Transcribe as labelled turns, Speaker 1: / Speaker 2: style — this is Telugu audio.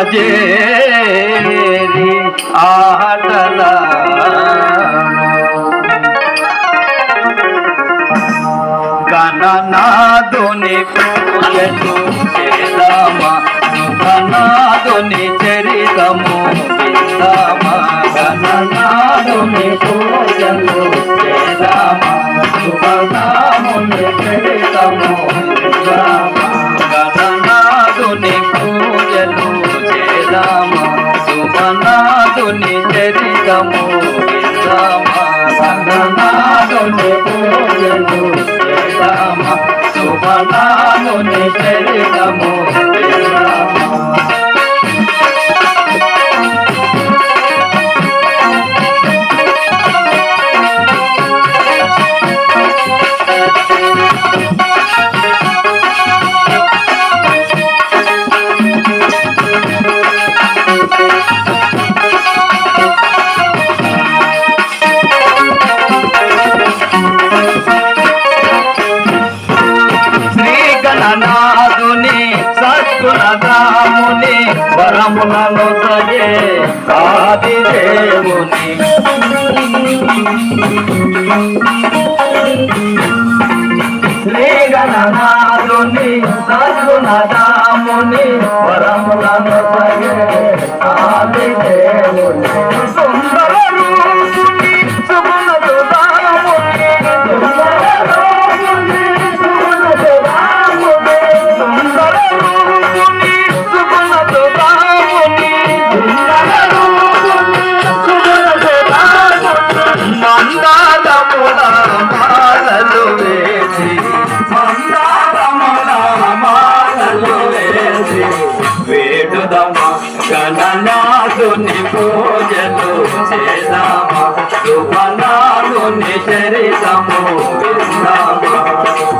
Speaker 1: అండన చేరి ఆటల గణనాదుని పూజలు చేదామా? గణనాదుని చరితము విందామా? గణనాదుని పూజలు చేదామా? గణనాముని చరితము విందామా? పూజలు చేదామా శ్రీ గణనాథుని సద్గుణరాముని వరములను సగే ఆది దేవుని. శ్రీ గణనాథుని సద్గుణరాముని వరములను సగే ఆది దేవుని. చరితము విందామా